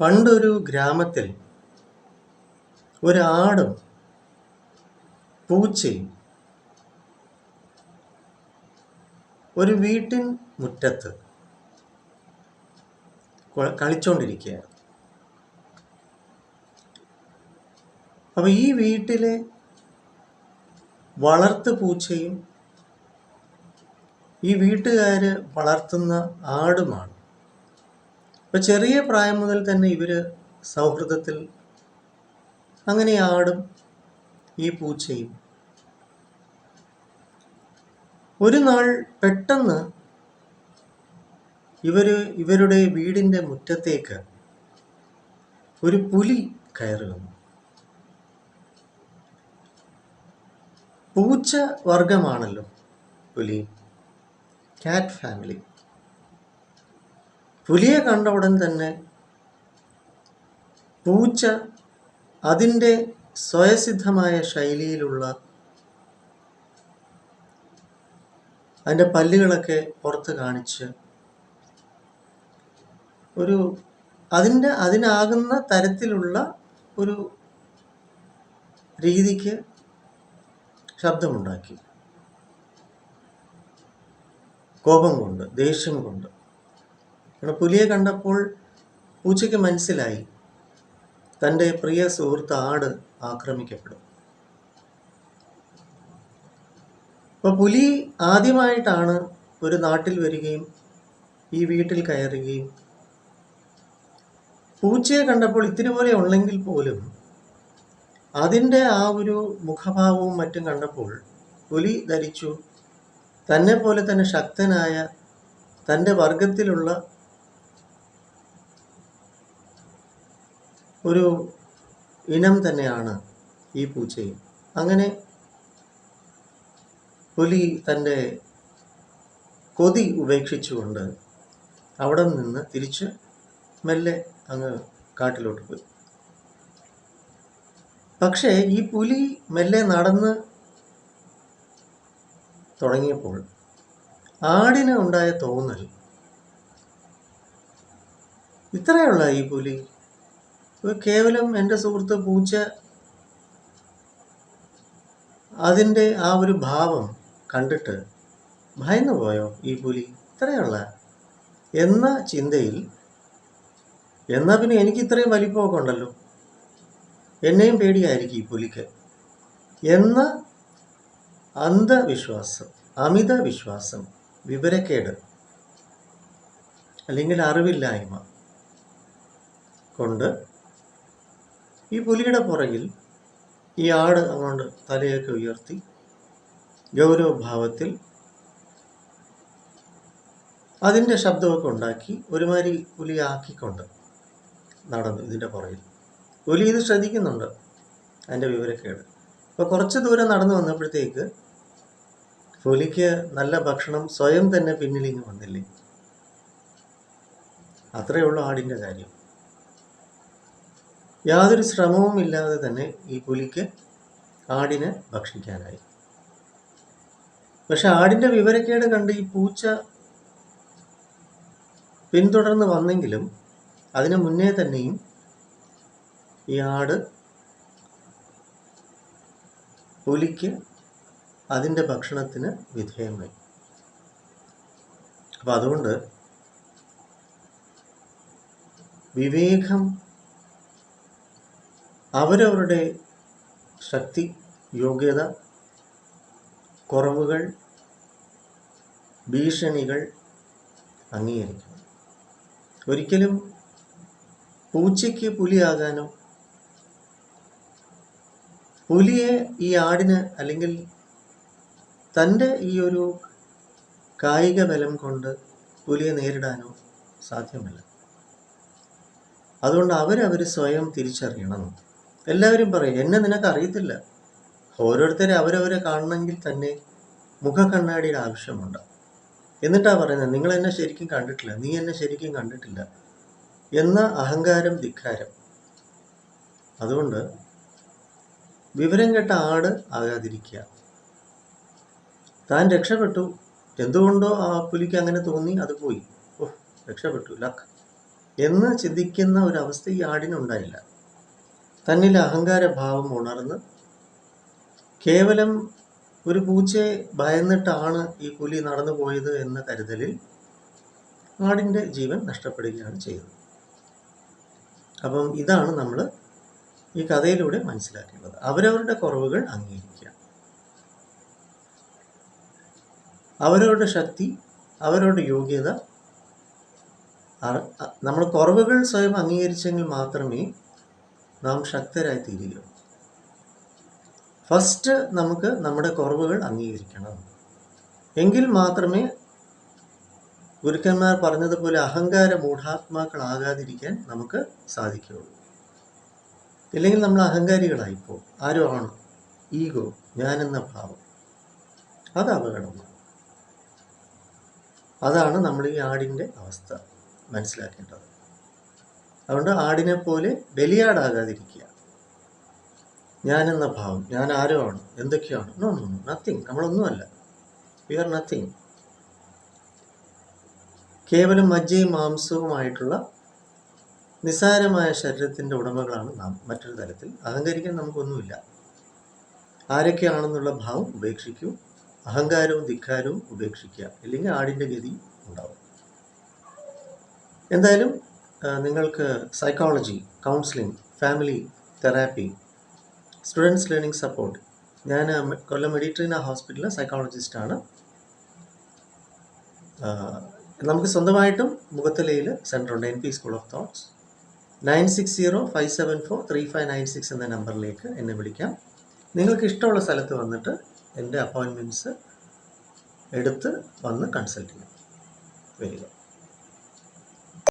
പണ്ടൊരു ഗ്രാമത്തിൽ ഒരാടും പൂച്ചയും ഒരു വീട്ടിൻ മുറ്റത്ത് കളിച്ചോണ്ടിരിക്കുകയാണ്. അപ്പൊ ഈ വീട്ടിലെ വളർത്തു പൂച്ചയും ഈ വീട്ടുകാര് വളർത്തുന്ന ആടുമാണ് അപ്പൊ ചെറിയ പ്രായം മുതൽ തന്നെ ഇവർ സൗഹൃദത്തിൽ അങ്ങനെ ആടും ഈ പൂച്ചയും. ഒരു നാൾ പെട്ടെന്ന് ഇവർ ഇവരുടെ വീടിന്റെ മുറ്റത്തേക്ക് ഒരു പുലി കയറി വന്നു. പൂച്ച വർഗമാണല്ലോ പുലി കാറ്റ് ഫാമിലി പുലിയെ കണ്ട ഉടൻ തന്നെ പൂച്ച അതിന്റെ സ്വയസിദ്ധമായ ശൈലിയിലുള്ള അതിന്റെ പല്ലുകളൊക്കെ പുറത്ത് കാണിച്ച് ഒരു അതിന്റെ അതിനാകുന്ന തരത്തിലുള്ള ഒരു രീതിക്ക് ശബ്ദമുണ്ടാക്കി. കോപം കൊണ്ട് ദേഷ്യം കൊണ്ട്. കാരണം പുലിയെ കണ്ടപ്പോൾ പൂച്ചയ്ക്ക് മനസ്സിലായി. തന്റെ പ്രിയ സുഹൃത്ത് ആട് ആക്രമിക്കപ്പെടും. അപ്പോൾ പുലി ആദ്യമായിട്ടാണ് ഒരു നാട്ടിൽ വരികയും ഈ വീട്ടിൽ കയറുകയും. പൂച്ചയെ കണ്ടപ്പോൾ ഇത്തിരി പോലെ ഉള്ളെങ്കിൽ പോലും അതിന്റെ ആ ഒരു മുഖഭാവവും മറ്റും കണ്ടപ്പോൾ പുലി ധരിച്ചു. തന്നെ പോലെ തന്നെ ശക്തനായ തന്റെ വർഗത്തിലുള്ള ഒരു ഇനം തന്നെയാണ് ഈ പൂച്ചയും. അങ്ങനെ പുലി തന്റെ കൊതി ഉപേക്ഷിച്ചുകൊണ്ട് അവിടെ നിന്ന് തിരിച്ച് മെല്ലെ അങ്ങ് കാട്ടിലോട്ട് പോയി. പക്ഷേ ഈ പുലി മെല്ലെ നടന്ന് തുടങ്ങിയപ്പോൾ ആടിന് ഉണ്ടായ തോന്നൽ ഇത്രയുള്ള ഈ പുലി ഇത് കേവലം എന്റെ സുഹൃത്ത് പൂച്ച അതിന്റെ ആ ഒരു ഭാവം കണ്ടിട്ട് ഭയന്നു പോയോ ഈ പുലി? ഇത്രയുള്ള എന്ന ചിന്തയിൽ എന്നാൽ പിന്നെ എനിക്ക് ഇത്രയും വലിപ്പമൊക്കെ ഉണ്ടല്ലോ. എന്നെയും പേടിയായിരിക്കും ഈ പുലിക്ക്. എന്ന അന്ധവിശ്വാസം അമിത വിശ്വാസം വിവരക്കേട് അല്ലെങ്കിൽ അറിവില്ലായ്മ കൊണ്ട് ഈ പുലിയുടെ പുറകിൽ ഈ ആട് അങ്ങോട്ട് തലയൊക്കെ ഉയർത്തി ഗൗരവഭാവത്തിൽ അതിന്റെ ശബ്ദമൊക്കെ ഉണ്ടാക്കി ഒരുമാതിരി പുലി ആക്കിക്കൊണ്ട് നടന്നു ഇതിന്റെ പുറകിൽ. പുലി ഇത് ശ്രദ്ധിക്കുന്നുണ്ട് അതിന്റെ വിവരക്കേട്. അപ്പോൾ കുറച്ച് ദൂരം നടന്നു വന്നപ്പോഴത്തേക്ക് പുലിക്ക് നല്ല ഭക്ഷണം സ്വയം തന്നെ പിന്നിലിങ്ങ് വന്നില്ലേ? അത്രയേ ഉള്ളൂ ആടിന്റെ കാര്യം. യാതൊരു ശ്രമവും ഇല്ലാതെ തന്നെ ഈ പുലിക്ക് ആടിനെ ഭക്ഷിക്കാനായി. പക്ഷെ ആടിന്റെ വിവരക്കേട് കണ്ട് ഈ പൂച്ച പിന്തുടർന്ന് വന്നെങ്കിലും അതിനു മുന്നേ തന്നെയും ഈ ആട് പുലിക്ക് അതിന്റെ ഭക്ഷണത്തിന് വിധേയമായി. അപ്പം അതുകൊണ്ട് വിവേകം അവരവരുടെ ശക്തി യോഗ്യത കുറവുകൾ ഭീഷണികൾ അംഗീകരിക്കണം ഒരിക്കലും പൂച്ചയ്ക്ക് പുലിയാകാനോ പുലിയെ ഈ ആടിന് അല്ലെങ്കിൽ തന്റെ ഈ ഒരു കായിക ബലം കൊണ്ട് പുലിയെ നേരിടാനോ സാധ്യമല്ല. അതുകൊണ്ട് അവരവർ സ്വയം തിരിച്ചറിയണം. എല്ലാവരും പറയും എന്നെ നിനക്ക് അറിയത്തില്ല. ഓരോരുത്തരെ അവരവരെ കാണണമെങ്കിൽ തന്നെ മുഖക്കണ്ണാടിയുടെ ആവശ്യമുണ്ട്. എന്നിട്ടാ പറയുന്നത് നിങ്ങൾ എന്നെ ശരിക്കും കണ്ടിട്ടില്ല നീ എന്നെ ശരിക്കും കണ്ടിട്ടില്ല എന്ന അഹങ്കാരം ധിക്കാരം. അതുകൊണ്ട് വിവരം കേട്ട ആട് ആകാതിരിക്കുക. താൻ രക്ഷപ്പെട്ടു. എന്തുകൊണ്ടോ ആ പുലിക്ക് അങ്ങനെ തോന്നി അത് പോയി. ഓ രക്ഷപ്പെട്ടു ലക്ക്. എന്ന് ചിന്തിക്കുന്ന ഒരവസ്ഥ ഈ ആടിനുണ്ടായില്ല. തന്നിൽ അഹങ്കാരഭാവം ഉണർന്ന് കേവലം ഒരു പൂച്ചയെ ഭയന്നിട്ടാണ് ഈ പുലി നടന്നു പോയത് എന്ന കരുതലിൽ ആടിന്റെ ജീവൻ നഷ്ടപ്പെടുകയാണ് ചെയ്തത്. അപ്പം ഇതാണ് നമ്മൾ ഈ കഥയിലൂടെ മനസ്സിലാക്കേണ്ടത്. അവരവരുടെ കുറവുകൾ അംഗീകരിക്കുക. അവരവരുടെ ശക്തി അവരവരുടെ യോഗ്യത നമ്മൾ കുറവുകൾ സ്വയം അംഗീകരിച്ചെങ്കിൽ മാത്രമേ നാം ശക്തരായി തീരുകയുള്ളൂ ഫസ്റ്റ് നമുക്ക് നമ്മുടെ കുറവുകൾ അംഗീകരിക്കണം. എങ്കിൽ മാത്രമേ ഗുരുക്കന്മാർ പറഞ്ഞതുപോലെ അഹങ്കാര മൂഢാത്മാക്കളാകാതിരിക്കാൻ നമുക്ക് സാധിക്കുകയുള്ളൂ. ഇല്ലെങ്കിൽ നമ്മൾ അഹങ്കാരികളായിപ്പോ. ആരോ ആണ് ഈഗോ ഞാനെന്ന ഭാവം. അത് അപകടമാണ്. അതാണ് നമ്മൾ ഈ ആടിന്റെ അവസ്ഥ മനസ്സിലാക്കേണ്ടത്. അതുകൊണ്ട് ആടിനെ പോലെ ബലിയാടാകാതിരിക്കുക. ഞാനെന്ന ഭാവം ഞാൻ ആരോ ആണ് എന്തൊക്കെയാണ് നോ നോ നത്തിങ് നമ്മളൊന്നുമല്ല. വി ആർ നത്തിങ് കേവലം മജ്ജയും മാംസവുമായിട്ടുള്ള നിസാരമായ ശരീരത്തിന്റെ ഉടമകളാണ് നാം. മറ്റൊരു തലത്തിൽ അഹങ്കരിക്കാൻ നമുക്കൊന്നുമില്ല. ആരൊക്കെയാണെന്നുള്ള ഭാവം ഉപേക്ഷിക്കൂ. അഹങ്കാരവും ധിക്കാരവും ഉപേക്ഷിക്കുക. ഇല്ലെങ്കിൽ ആടിന്റെ ഗതി ഉണ്ടാവും. എന്തായാലും നിങ്ങൾക്ക് psychology counselling family therapy students learning support ഞാൻ കൊല്ലം മെഡിട്രീന ഹോസ്പിറ്റലിലെ സൈക്കോളജിസ്റ്റാണ് നമുക്ക് സ്വന്തമായിട്ടും മുഖത്തലയിൽ സെന്റർ ഉണ്ട് N P school of thoughts nine six zero five seven four three five nine six എന്ന നമ്പറിലേക്ക് എന്നെ വിളിക്കാം. നിങ്ങൾക്ക് ഇഷ്ടമുള്ള സ്ഥലത്ത് വന്നിട്ട് എന്റെ അപ്പോയിൻമെന്റ്സ് എടുത്ത് വന്ന് കൺസൾട്ട് ചെയ്യാം. വരിക.